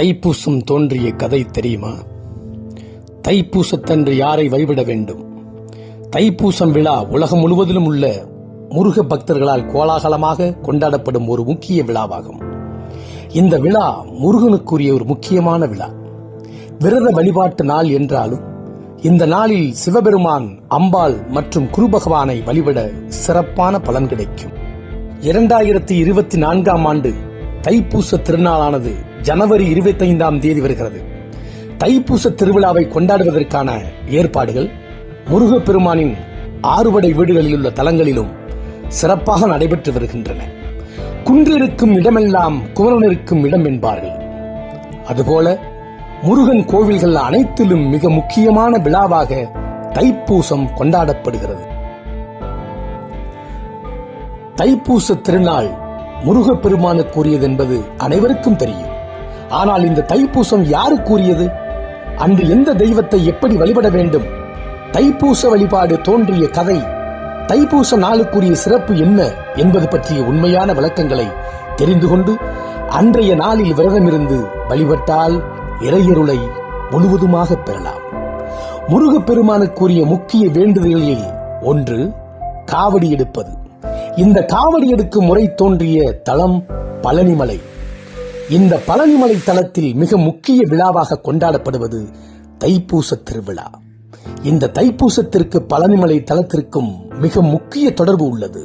தைப்பூசம் தோன்றிய கதை தெரியுமா? தைப்பூசத்தன்று யாரை வழிபட வேண்டும்? தைப்பூசம் விழா உலகம் முழுவதிலும் உள்ள முருக பக்தர்களால் கோலாகலமாக கொண்டாடப்படும் ஒரு முக்கிய விழாவாகும். இந்த விழா முருகனுக்குரிய ஒரு முக்கியமான விழா. விரத வழிபாட்டு நாள் என்றாலும் இந்த நாளில் சிவபெருமான் அம்பாள் மற்றும் குருபகவானை வழிபட சிறப்பான பலன் கிடைக்கும். இரண்டாயிரத்தி இருபத்தி நான்காம் ஆண்டு தைப்பூச திருநாளானது ஜனவரி இருபத்தி ஐந்தாம் தேதி வருகிறது. தைப்பூச திருவிழாவை கொண்டாடுவதற்கான ஏற்பாடுகள் முருகப்பெருமானின் ஆறுபடை வீடுகளில் உள்ள தலங்களிலும் சிறப்பாக நடைபெற்று வருகின்றன. குன்றிருக்கும் இடமெல்லாம் குமரன் இருக்கும் இடம் என்பார்கள். அதுபோல முருகன் கோவில்கள் அனைத்திலும் மிக முக்கியமான விழாவாக தைப்பூசம் கொண்டாடப்படுகிறது. தைப்பூச திருநாள் முருகப்பெருமானுக்குரியது என்பது அனைவருக்கும் தெரியும். ஆனால் இந்த தைப்பூசம் யாருக்குரியது அன்று எந்த தெய்வத்தை எப்படி வழிபட வேண்டும்? தைப்பூச வழிபாடு தோன்றிய கதை தைப்பூச நாளுக்குரிய சிறப்பு என்ன என்பது பற்றிய உண்மையான விளக்கங்களை தெரிந்து கொண்டு அன்றைய நாளில் விரதமிருந்து வழிபட்டால் இறையருளை முழுவதுமாக பெறலாம். முருகப்பெருமானுக்குரிய முக்கிய வேண்டுதல்களில் ஒன்று காவடி எடுப்பது. இந்த காவடி எடுக்கும் முறை தோன்றிய தளம் பழனிமலை. இந்த பழனிமலை தலத்தில் மிக முக்கிய விழாவாக கொண்டாடப்படுவது தைப்பூச திருவிழா. இந்த தைப்பூசத்திற்கு பழனிமலை தலத்திற்கும் மிக முக்கிய தொடர்பு உள்ளது.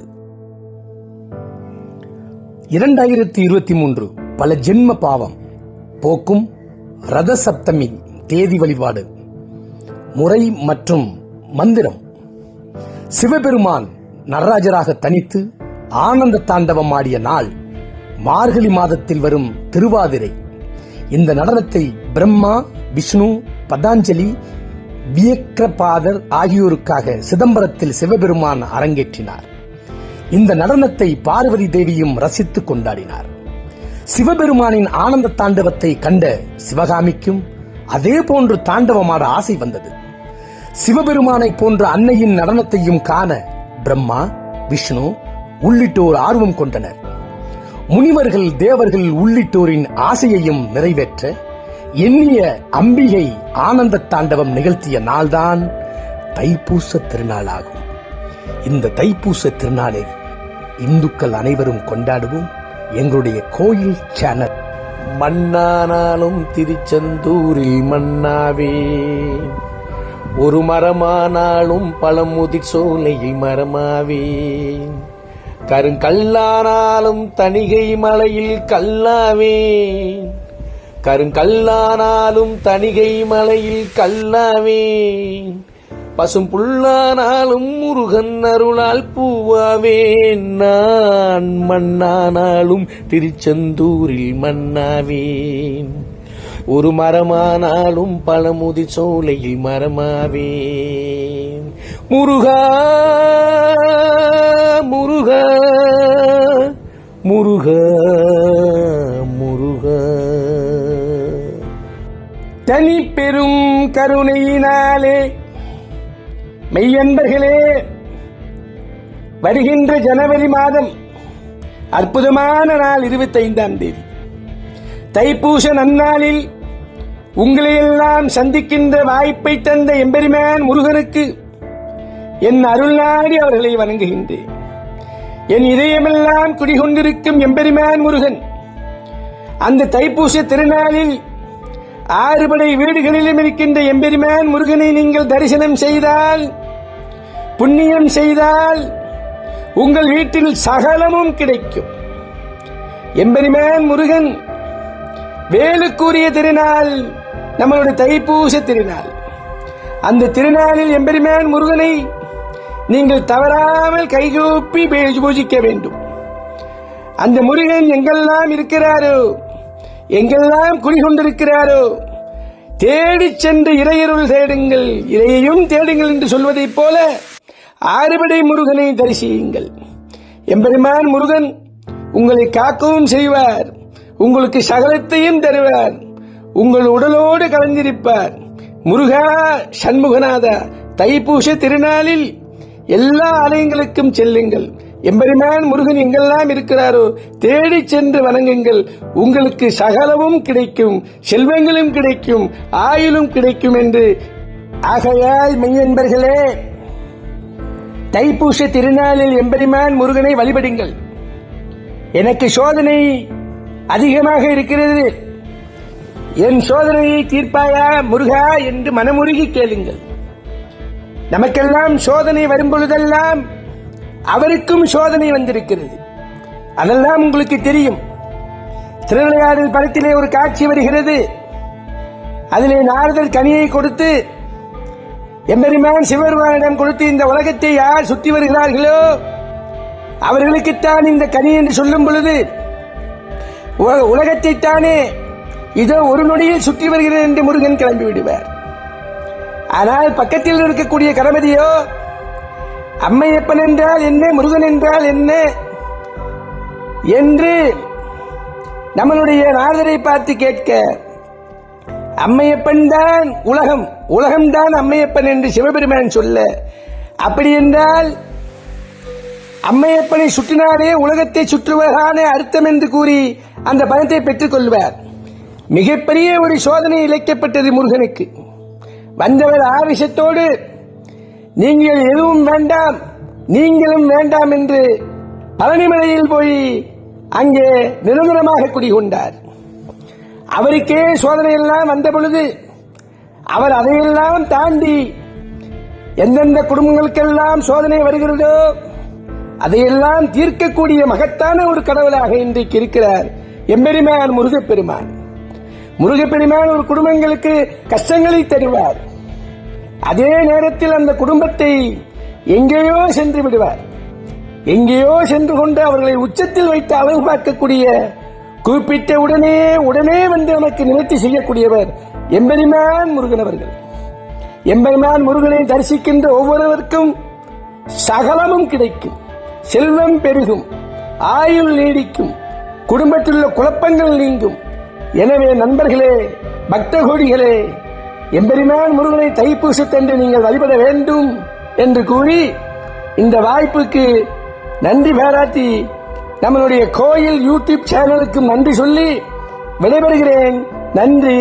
இரண்டாயிரத்தி இருபத்தி மூன்று பல ஜென்ம பாவம் போக்கும் ரத சப்தமி தேதி வழிபாடு முறை மற்றும் மந்திரம் சிவபெருமான் நடராஜராக தனித்து ஆனந்த தாண்டவம் ஆடிய நாள் மார்கழி மாதத்தில் வரும் திருவாதிரை. இந்த நடனத்தை பிரம்மா விஷ்ணு பதாஞ்சலி வியக்கிரபாதர் ஆகியோருக்காக சிதம்பரத்தில் சிவபெருமான் அரங்கேற்றினார். இந்த நடனத்தை பார்வதி தேவியும் ரசித்துக் கொண்டாடினார். சிவபெருமானின் ஆனந்த தாண்டவத்தை கண்ட சிவகாமிக்கும் அதே போன்று தாண்டவமாட ஆசை வந்தது. சிவபெருமானை போன்ற அன்னையின் நடனத்தையும் காண பிரம்மா விஷ்ணு உள்ளிட்டோர் ஆர்வம் கொண்டனர். முனிவர்கள் தேவர்கள் உள்ளிட்டோரின் ஆசையையும் நிறைவேற்ற எண்ணிய அம்பிகை ஆனந்த தாண்டவம் நிகழ்த்திய நாள்தான் தைப்பூச திருநாளாகும். இந்த தைப்பூச திருநாளை இந்துக்கள் அனைவரும் கொண்டாடுவோம். எங்களுடைய கோயில் சேனல். மண்ணானாலும் திருச்செந்தூரில் மண்ணாவே ஒரு மரமானாலும் பழமுதிர் சோலையில் மரமாவே. கருங்கல்லானாலும் தணிகை மலையில் கல்லாவே கருங்கல்லானாலும் தணிகை மலையில் கல்லாவே பசும் புல்லானாலும் முருகன் அருளால் பூவாவே நான் மண்ணானாலும் திருச்செந்தூரில் மண்ணாவேன். ஒரு மரமானாலும் பழமுதி சோலையில் மரமாவேன். முருகா முருகா முருகா முருகா. தனி பெரும் கருணையினாலே மெய்யன்பர்களே வருகின்ற ஜனவரி மாதம் அற்புதமான நாள் இருபத்தைந்தாம் தேதி. தைப்பூச நன்னாளில் உங்களையெல்லாம் சந்திக்கின்ற வாய்ப்பை தந்த எம்பெருமான் முருகனுக்கு என் அருள் நாடி அவர்களை வணங்குகின்றேன். என் இதயமெல்லாம் குடிகொண்டிருக்கும் எம்பெருமான் முருகன். அந்த தைப்பூச திருநாளில் ஆறுபடை வீடுகளிலும் இருக்கின்ற எம்பெருமான் முருகனை நீங்கள் தரிசனம் செய்தால் புண்ணியம் செய்தால் உங்கள் வீட்டில் சகலமும் கிடைக்கும். எம்பெருமான் முருகன் வேலுக்குரிய திருநாள் நம்மளுடைய தைப்பூச திருநாள். அந்த திருநாளில் எம்பெருமான் முருகனை நீங்கள் தவறாமல் கைகூப்பி பூஜிக்க வேண்டும். அந்த முருகன் எங்கெல்லாம் இருக்கிறாரோ எங்கெல்லாம் குடிகொண்டிருக்கிறாரோ தேடிச் சென்று இறையருள் தேடுங்கள் இறையையும் தேடுங்கள் என்று சொல்வதைப் போல ஆறுபடை முருகனை தரிசியுங்கள். எம்பெருமான் முருகன் உங்களை காக்கவும் செய்வார் உங்களுக்கு சகலத்தையும் தருவார் உங்கள் உடலோடு கலந்திருப்பார். முருகா சண்முகநாதா தைப்பூச திருநாளில் எல்லா ஆலயங்களுக்கும் செல்லுங்கள். எம்பெருமான் முருகன் எங்கெல்லாம் இருக்கிறாரோ தேடி சென்று வணங்குங்கள். உங்களுக்கு சகலமும் கிடைக்கும் செல்வங்களும் கிடைக்கும் ஆயுளும் கிடைக்கும் என்று. ஆகையால் மெய்யன்பர்களே தைப்பூச திருநாளில் எம்பெருமான் முருகனை வழிபடுங்கள். எனக்கு சோதனை அதிகமாக இருக்கிறது. என் சோதனையை தீர்ப்பாயா முருகா என்று மனமுருகி கேளுங்கள். நமக்கெல்லாம் சோதனை வரும் பொழுதெல்லாம் அவருக்கும் சோதனை வந்திருக்கிறது. அதெல்லாம் உங்களுக்கு தெரியும். திருவிளையாடல் படத்திலே ஒரு காட்சி வருகிறது. அதிலே நாரதர் கனியை கொடுத்து எம்பெருமான் சிவபெருமானிடம் கொடுத்து இந்த உலகத்தை யார் சுற்றி வருகிறார்களோ அவர்களுக்குத்தான் இந்த கனி என்று சொல்லும் பொழுது உலகத்தை தானே இதோ ஒரு நொடியில் சுற்றி வருகிறேன் என்று முருகன் கிளம்பி விடுவார். ஆனால் பக்கத்தில் இருக்கக்கூடிய கணபதியோ அம்மையப்பன் என்றால் என்ன முருகன் என்றால் என்ன என்று நம்மளுடைய நாரதரை பார்த்து கேட்க அம்மையப்பன் தான் உலகம் உலகம்தான் அம்மையப்பன் என்று சிவபெருமான் சொல்ல அப்படி என்றால் அம்மையப்பனை சுற்றினாரே உலகத்தை சுற்றுவதான அர்த்தம் என்று கூறி அந்த பணத்தை பெற்றுக் கொள்வார். மிகப்பெரிய ஒரு சோதனை இழைக்கப்பட்டது முருகனுக்கு. வந்தவர் ஆவேசத்தோடு நீங்கள் எதுவும் வேண்டாம் நீங்களும் வேண்டாம் என்று பழனிமலையில் போய் அங்கே நிரந்தரமாக குடிகொண்டார். அவருக்கே சோதனை எல்லாம் வந்த பொழுது அவர் அதையெல்லாம் தாண்டி எந்தெந்த குடும்பங்களுக்கெல்லாம் சோதனை வருகிறதோ அதையெல்லாம் தீர்க்கக்கூடிய மகத்தான ஒரு கடவுளாக இன்றைக்கு இருக்கிறார் எம்பெருமான் முருகப்பெருமான். முருகப்பெருமான் ஒரு குடும்பங்களுக்கு கஷ்டங்களை தருவார். அதே நேரத்தில் அந்த குடும்பத்தை எங்கேயோ சென்று விடுவார். எங்கேயோ சென்று கொண்டு அவர்களை உச்சத்தில் வைத்து அழகு பார்க்கக்கூடிய குறிப்பிட்ட உடனே உடனே வந்து நமக்கு நிவர்த்தி செய்யக்கூடியவர் எம்பெருமான் முருகன் அவர்கள். எம்பெருமான் முருகனை தரிசிக்கின்ற ஒவ்வொருவருக்கும் சகலமும் கிடைக்கும். செல்வம் பெருகும். ஆயுள் நீடிக்கும். குடும்பத்தில் உள்ள குழப்பங்கள் நீங்கும். எனவே நண்பர்களே பக்த கோடிகளே எம்பெருமான் முருகனை தைப்பூசத்தன்று நீங்கள் வழிபட வேண்டும் என்று கூறி இந்த வாய்ப்புக்கு நன்றி பாராட்டி நம்மளுடைய கோயில் யூடியூப் சேனலுக்கு நன்றி சொல்லி விடைபெறுகிறேன். நன்றி.